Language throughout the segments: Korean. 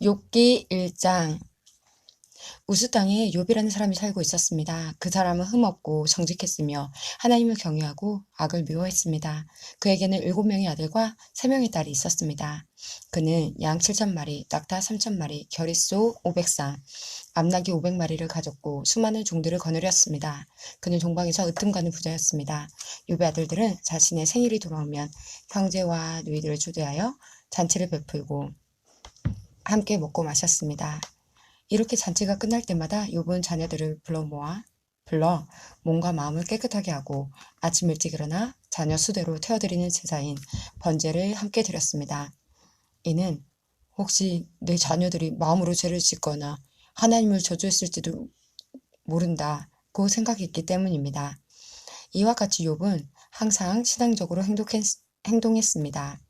욥기 1장 우스 땅에 욥이라는 사람이 살고 있었습니다. 그 사람은 흠없고 정직했으며 하나님을 경외하고 악을 미워했습니다. 그에게는 일곱 명의 아들과 세 명의 딸이 있었습니다. 그는 양 7천 마리, 낙타 3천 마리, 겨릿소 500쌍, 암나기 500마리를 가졌고 수많은 종들을 거느렸습니다. 그는 동방에서 으뜸가는 부자였습니다. 욥의 아들들은 자신의 생일이 돌아오면 형제와 누이들을 초대하여 잔치를 베풀고 함께 먹고 마셨습니다. 이렇게 잔치가 끝날 때마다 욥은 자녀들을 불러 모아 불러 몸과 마음을 깨끗하게 하고 아침 일찍 일어나 자녀 수대로 태워드리는 제사인 번제를 함께 드렸습니다. 이는 혹시 내 자녀들이 마음으로 죄를 짓거나 하나님을 저주했을지도 모른다고 생각했기 때문입니다. 이와 같이 욥은 항상 신앙적으로 행동했, 행동했습니다.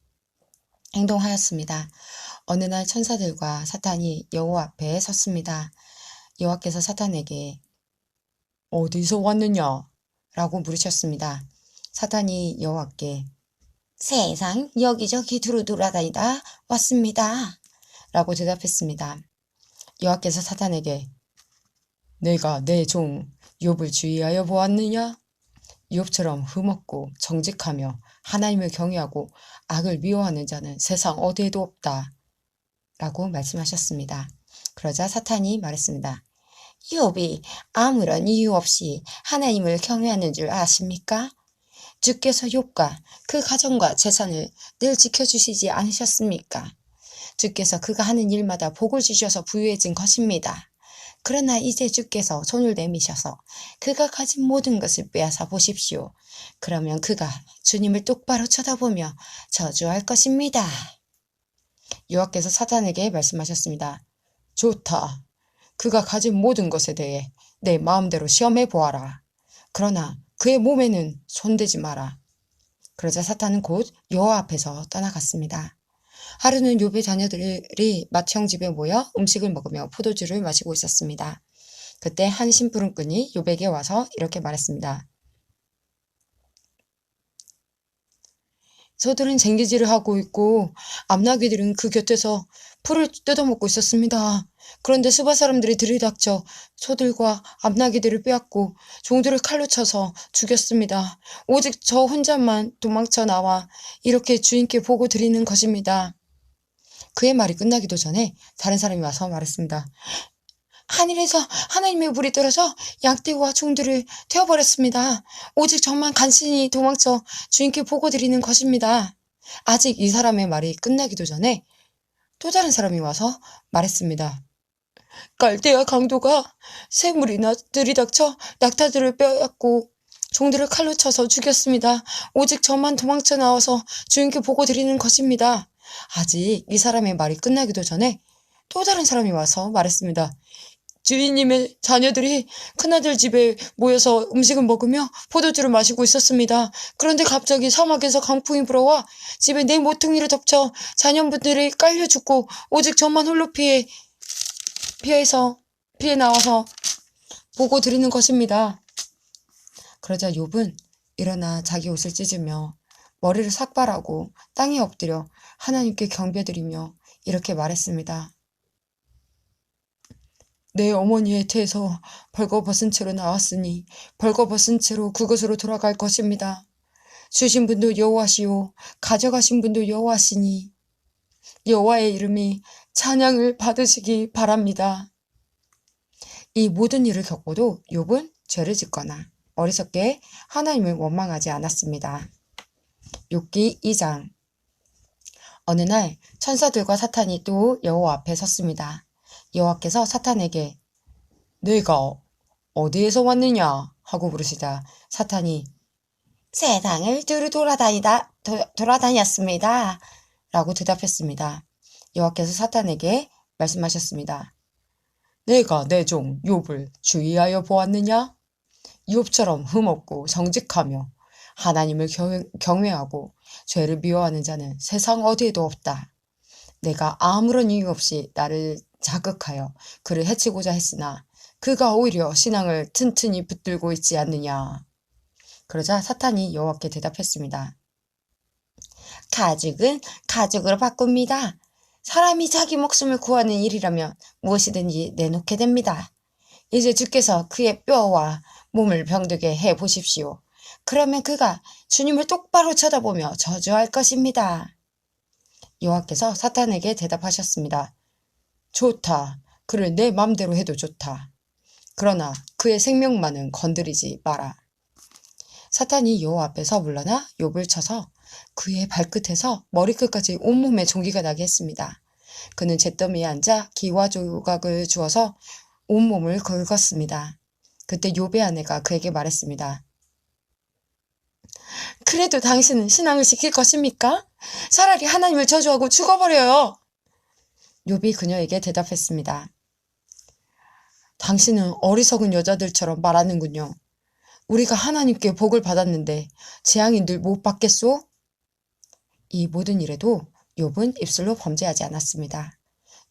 행동하였습니다. 어느 날 천사들과 사탄이 여호와 앞에 섰습니다. 여호와께서 사탄에게 어디서 왔느냐? 라고 물으셨습니다. 사탄이 여호와께 세상 여기저기 두루 돌아다니다 왔습니다. 라고 대답했습니다. 여호와께서 사탄에게 내가 내 종 욥을 주의하여 보았느냐? 욥처럼 흠없고 정직하며 하나님을 경외하고 악을 미워하는 자는 세상 어디에도 없다. 라고 말씀하셨습니다. 그러자 사탄이 말했습니다. 욥이 아무런 이유 없이 하나님을 경외하는 줄 아십니까? 주께서 욥과 그 가정과 재산을 늘 지켜주시지 않으셨습니까? 주께서 그가 하는 일마다 복을 주셔서 부유해진 것입니다. 그러나 이제 주께서 손을 내미셔서 그가 가진 모든 것을 빼앗아 보십시오. 그러면 그가 주님을 똑바로 쳐다보며 저주할 것입니다. 여호와께서 사탄에게 말씀하셨습니다. 좋다. 그가 가진 모든 것에 대해 내 마음대로 시험해 보아라. 그러나 그의 몸에는 손대지 마라. 그러자 사탄은 곧 여호와 앞에서 떠나갔습니다. 하루는 욥의 자녀들이 맏형 집에 모여 음식을 먹으며 포도주를 마시고 있었습니다. 그때 한 심부름꾼이 욥에게 와서 이렇게 말했습니다. 소들은 쟁기질을 하고 있고 암나귀들은 그 곁에서 풀을 뜯어먹고 있었습니다. 그런데 수바 사람들이 들이닥쳐 소들과 암나귀들을 빼앗고 종들을 칼로 쳐서 죽였습니다. 오직 저 혼자만 도망쳐 나와 이렇게 주인께 보고 드리는 것입니다. 그의 말이 끝나기도 전에 다른 사람이 와서 말했습니다. 하늘에서 하나님의 불이 떨어져 양떼와 종들을 태워버렸습니다. 오직 저만 간신히 도망쳐 주인께 보고 드리는 것입니다. 아직 이 사람의 말이 끝나기도 전에 또 다른 사람이 와서 말했습니다. 깔대야 강도가 새물이나 들이닥쳐 낙타들을 빼앗고 종들을 칼로 쳐서 죽였습니다. 오직 저만 도망쳐 나와서 주인께 보고 드리는 것입니다. 아직 이 사람의 말이 끝나기도 전에 또 다른 사람이 와서 말했습니다. 주인님의 자녀들이 큰아들 집에 모여서 음식을 먹으며 포도주를 마시고 있었습니다. 그런데 갑자기 사막에서 강풍이 불어와 집에 내 모퉁이를 덮쳐 자녀분들이 깔려 죽고 오직 저만 홀로 피해 피해서 피해 나와서 보고 드리는 것입니다. 그러자 욥은 일어나 자기 옷을 찢으며 머리를 삭발하고 땅에 엎드려 하나님께 경배드리며 이렇게 말했습니다. 내 어머니의 태에서 벌거벗은 채로 나왔으니 벌거벗은 채로 그곳으로 돌아갈 것입니다. 주신 분도 여호와시오 가져가신 분도 여호와시니 여호와의 이름이 찬양을 받으시기 바랍니다. 이 모든 일을 겪고도 욥은 죄를 짓거나 어리석게 하나님을 원망하지 않았습니다. 욥기 2장 어느 날 천사들과 사탄이 또 여호와 앞에 섰습니다. 여호와께서 사탄에게 내가 어디에서 왔느냐 하고 물으시자 사탄이 세상을 두루 돌아다니다 도, 돌아다녔습니다. 라고 대답했습니다. 여호와께서 사탄에게 말씀하셨습니다. 내가 내 종 욥을 주의하여 보았느냐? 욥처럼 흠없고 정직하며 하나님을 경외하고 죄를 미워하는 자는 세상 어디에도 없다. 내가 아무런 이유 없이 나를 자극하여 그를 해치고자 했으나 그가 오히려 신앙을 튼튼히 붙들고 있지 않느냐. 그러자 사탄이 여호와께 대답했습니다. 가죽은 가죽으로 바꿉니다. 사람이 자기 목숨을 구하는 일이라면 무엇이든지 내놓게 됩니다. 이제 주께서 그의 뼈와 몸을 병들게 해 보십시오. 그러면 그가 주님을 똑바로 쳐다보며 저주할 것입니다. 여호와께서 사탄에게 대답하셨습니다. 좋다. 그를 내 맘대로 해도 좋다. 그러나 그의 생명만은 건드리지 마라. 사탄이 여호와 앞에서 물러나 욥을 쳐서 그의 발끝에서 머리끝까지 온몸에 종기가 나게 했습니다. 그는 잿더미에 앉아 기와 조각을 주어서 온몸을 긁었습니다. 그때 욥의 아내가 그에게 말했습니다. 그래도 당신은 신앙을 지킬 것입니까? 차라리 하나님을 저주하고 죽어버려요. 욥이 그녀에게 대답했습니다. 당신은 어리석은 여자들처럼 말하는군요. 우리가 하나님께 복을 받았는데 재앙이 늘 못 받겠소? 이 모든 일에도 욥은 입술로 범죄하지 않았습니다.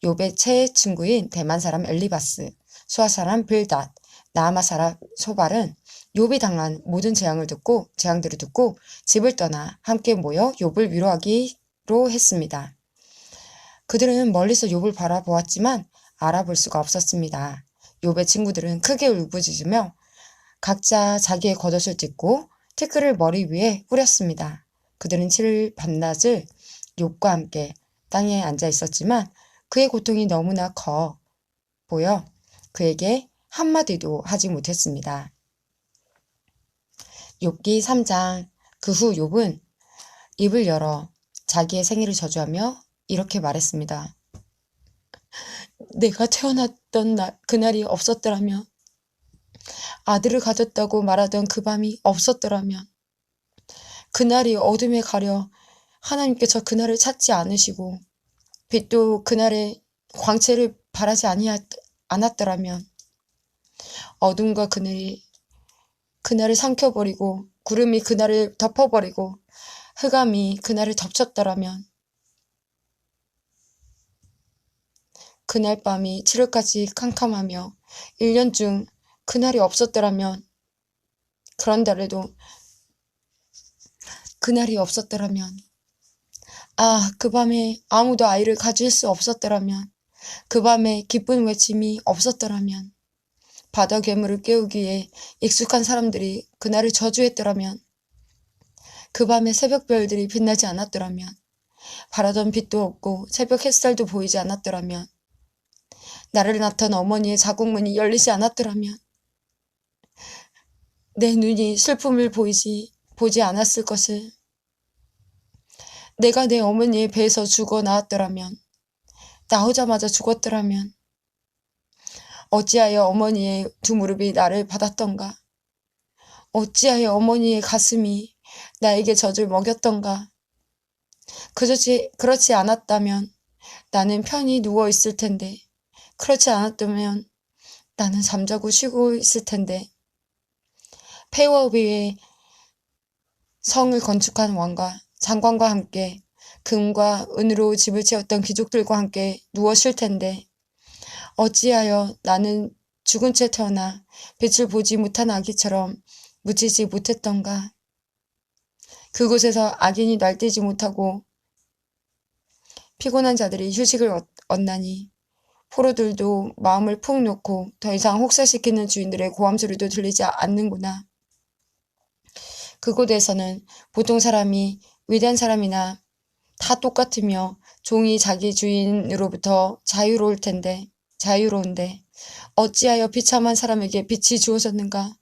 욥의 최애 친구인 대만 사람 엘리바스, 수아 사람 빌닷, 나아마 사람 소발은 욥이 당한 모든 재앙을 듣고 재앙들을 듣고 집을 떠나 함께 모여 욥을 위로하기로 했습니다. 그들은 멀리서 욥을 바라보았지만 알아볼 수가 없었습니다. 욥의 친구들은 크게 울부짖으며 각자 자기의 겉옷을 찢고 티끌을 머리 위에 뿌렸습니다. 그들은 7일 밤낮을 욥과 함께 땅에 앉아 있었지만 그의 고통이 너무나 커 보여 그에게 한마디도 하지 못했습니다. 욥기 3장 그 후 욥은 입을 열어 자기의 생일을 저주하며 이렇게 말했습니다. 내가 태어났던 날, 그날이 없었더라면 아들을 가졌다고 말하던 그 밤이 없었더라면 그날이 어둠에 가려 하나님께서 그날을 찾지 않으시고 빛도 그날의 광채를 바라지 아니하, 않았더라면 어둠과 그늘이 그날을 삼켜버리고 구름이 그날을 덮어버리고 흑암이 그날을 덮쳤더라면 그날 밤이 7월까지 캄캄하며 1년 중 그날이 없었더라면 그런다래도 그날이 없었더라면 아, 그 밤에 아무도 아이를 가질 수 없었더라면 그 밤에 기쁜 외침이 없었더라면 바다 괴물을 깨우기에 익숙한 사람들이 그날을 저주했더라면 그 밤에 새벽별들이 빛나지 않았더라면 바라던 빛도 없고 새벽 햇살도 보이지 않았더라면 나를 낳던 어머니의 자궁문이 열리지 않았더라면 내 눈이 슬픔을 보이지 보지 않았을 것을 내가 내 어머니의 배에서 죽어 나왔더라면 나오자마자 죽었더라면 어찌하여 어머니의 두 무릎이 나를 받았던가? 어찌하여 어머니의 가슴이 나에게 젖을 먹였던가? 그렇지, 그렇지 않았다면 나는 편히 누워 있을 텐데 그렇지 않았다면 나는 잠자고 쉬고 있을 텐데. 폐허 위에 성을 건축한 왕과 장관과 함께 금과 은으로 집을 채웠던 귀족들과 함께 누워 쉴 텐데 어찌하여 나는 죽은 채 태어나 빛을 보지 못한 아기처럼 묻히지 못했던가. 그곳에서 악인이 날뛰지 못하고 피곤한 자들이 휴식을 얻, 얻나니 포로들도 마음을 푹 놓고 더 이상 혹사시키는 주인들의 고함 소리도 들리지 않는구나. 그곳에서는 보통 사람이 위대한 사람이나 다 똑같으며 종이 자기 주인으로부터 자유로울 텐데 자유로운데 어찌하여 비참한 사람에게 빛이 주어졌는가?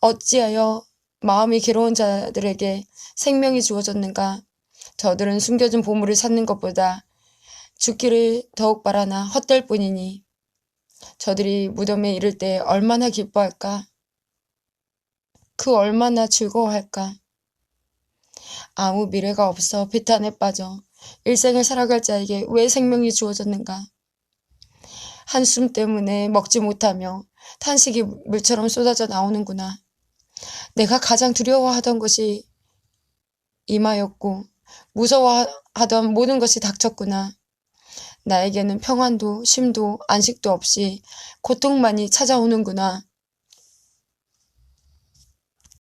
어찌하여 마음이 괴로운 자들에게 생명이 주어졌는가? 저들은 숨겨진 보물을 찾는 것보다 죽기를 더욱 바라나 헛될 뿐이니 저들이 무덤에 이를 때 얼마나 기뻐할까? 그 얼마나 즐거워할까? 아무 미래가 없어 비탄에 빠져 일생을 살아갈 자에게 왜 생명이 주어졌는가? 한숨 때문에 먹지 못하며 탄식이 물처럼 쏟아져 나오는구나. 내가 가장 두려워하던 것이 임하였고 무서워하던 모든 것이 닥쳤구나. 나에게는 평안도 쉼도 안식도 없이 고통만이 찾아오는구나.